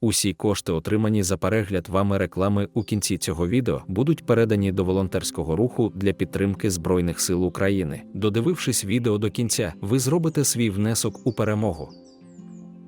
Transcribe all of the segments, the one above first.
Усі кошти, отримані за перегляд вами реклами у кінці цього відео, будуть передані до волонтерського руху для підтримки Збройних сил України. Додивившись відео до кінця, ви зробите свій внесок у перемогу.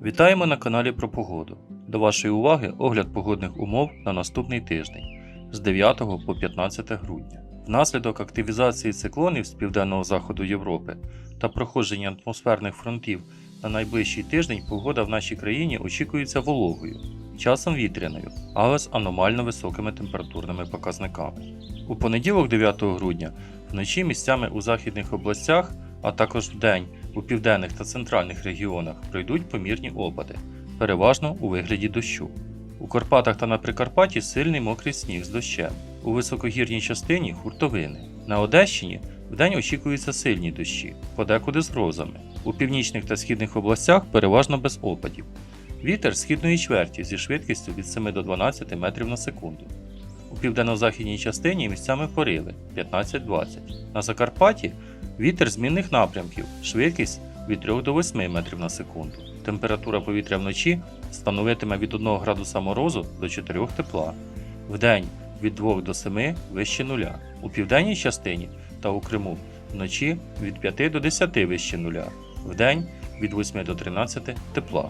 Вітаємо на каналі про погоду. До вашої уваги огляд погодних умов на наступний тиждень з 9 по 15 грудня. Внаслідок активізації циклонів з південного заходу Європи та проходження атмосферних фронтів на найближчий тиждень погода в нашій країні очікується вологою, часом вітряною, але з аномально високими температурними показниками. У понеділок, 9 грудня, вночі місцями у західних областях, а також вдень у південних та центральних регіонах пройдуть помірні опади, переважно у вигляді дощу. У Карпатах та на Прикарпатті сильний мокрий сніг з дощем. У високогірній частині хуртовини. На Одещині вдень очікуються сильні дощі, подекуди з грозами. У північних та східних областях переважно без опадів. Вітер східної чверті зі швидкістю від 7 до 12 метрів на секунду. У південно-західній частині місцями пориви 15-20. На Закарпатті вітер змінних напрямків, швидкість від 3 до 8 метрів на секунду. Температура повітря вночі становитиме від 1 градуса морозу до 4 тепла. Вдень від 2 до 7 вище нуля. У південній частині та у Криму вночі від 5 до 10 вище нуля. Вдень від 8 до 13 тепла.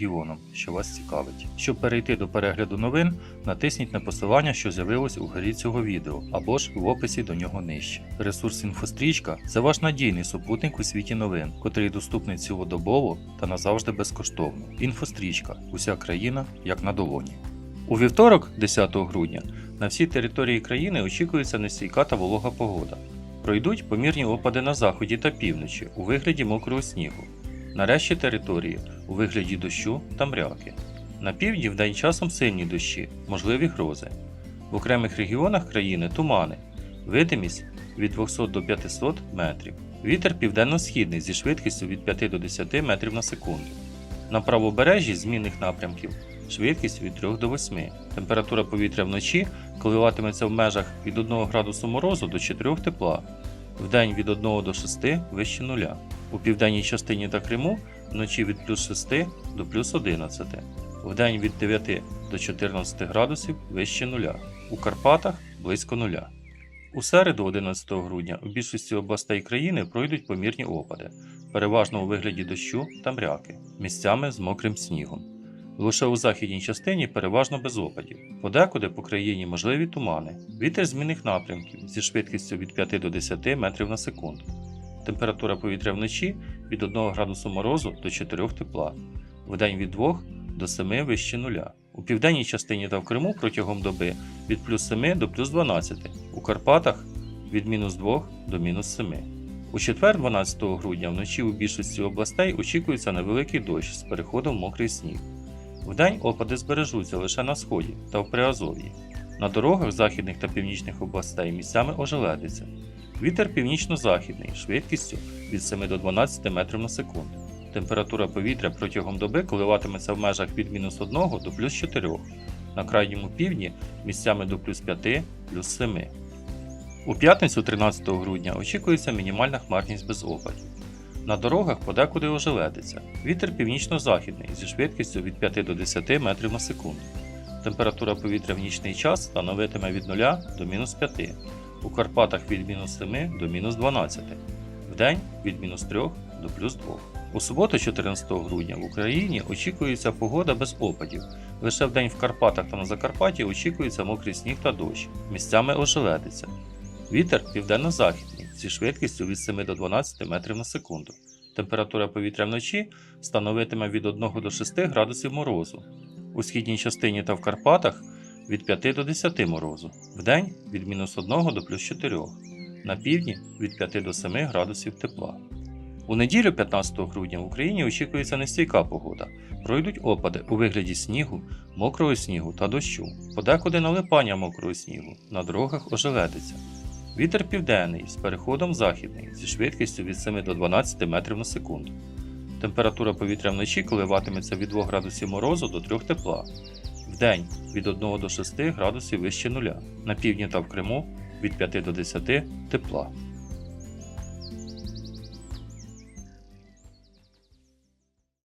що вас цікавить. Щоб перейти до перегляду новин, натисніть на посилання, що з'явилось у горі цього відео, або ж в описі до нього нижче. Ресурс інфострічка це ваш надійний супутник у світі новин, котрий доступний цілодобово та назавжди безкоштовно. Інфострічка уся країна як на долоні. У вівторок, 10 грудня, на всій території країни очікується нестійка та волога погода. Пройдуть помірні опади на заході та півночі у вигляді мокрого снігу. На решті території у вигляді дощу та мряки. На півдні вдень часом сильні дощі, можливі грози. В окремих регіонах країни тумани. Видимість від 200 до 500 метрів. Вітер південно-східний зі швидкістю від 5 до 10 метрів на секунду. На правобережжі змінних напрямків швидкість від 3 до 8. Температура повітря вночі коливатиметься в межах від 1 градусу морозу до 4 тепла, вдень від 1 до 6 вище нуля. У південній частині та Криму вночі від плюс 6 до плюс 11, вдень від 9 до 14 градусів вище нуля. У Карпатах близько нуля. У середу, 11 грудня, у більшості областей країни пройдуть помірні опади, переважно у вигляді дощу та мряки, місцями з мокрим снігом. Лише у західній частині переважно без опадів. Подекуди по країні можливі тумани, вітер змінних напрямків зі швидкістю від 5 до 10 метрів на секунду. Температура повітря вночі від 1 градусу морозу до 4 тепла, вдень від 2 до 7 вище нуля. У південній частині та в Криму протягом доби від плюс 7 до плюс 12, у Карпатах від мінус 2 до мінус 7. У четвер, 12 грудня, вночі у більшості областей очікується невеликий дощ з переходом в мокрий сніг. Вдень опади збережуться лише на сході та в Приазов'ї. На дорогах західних та північних областей місцями ожеледиться. Вітер північно-західний швидкістю від 7 до 12 метрів на секунду. Температура повітря протягом доби коливатиметься в межах від мінус 1 до плюс 4. На крайньому півдні місцями до плюс 5, плюс 7. У п'ятницю 13 грудня очікується мінімальна хмарність без опадів. На дорогах подекуди ожеледиться. Вітер північно-західний зі швидкістю від 5 до 10 метрів на секунду. Температура повітря в нічний час становитиме від 0 до мінус 5. У Карпатах від мінус 7 до мінус 12. Вдень від мінус 3 до плюс 2. У суботу, 14 грудня, в Україні очікується погода без опадів. Лише вдень в Карпатах та на Закарпатті очікується мокрий сніг та дощ. Місцями ожеледиться. Вітер південно-західний зі швидкістю від 7 до 12 метрів на секунду. Температура повітря вночі становитиме від 1 до 6 градусів морозу. У східній частині та в Карпатах від 5 до 10 морозу. Вдень від мінус 1 до плюс 4. На півдні від 5 до 7 градусів тепла. У неділю 15 грудня в Україні очікується нестійка погода. Пройдуть опади у вигляді снігу, мокрого снігу та дощу, подекуди налипання мокрого снігу, на дорогах ожеледиться. Вітер південний з переходом західний зі швидкістю від 7 до 12 метрів на секунду. Температура повітря вночі коливатиметься від 2 градусів морозу до 3 тепла. Вдень від 1 до 6 градусів вище нуля. На півдні та в Криму від 5 до 10 тепла.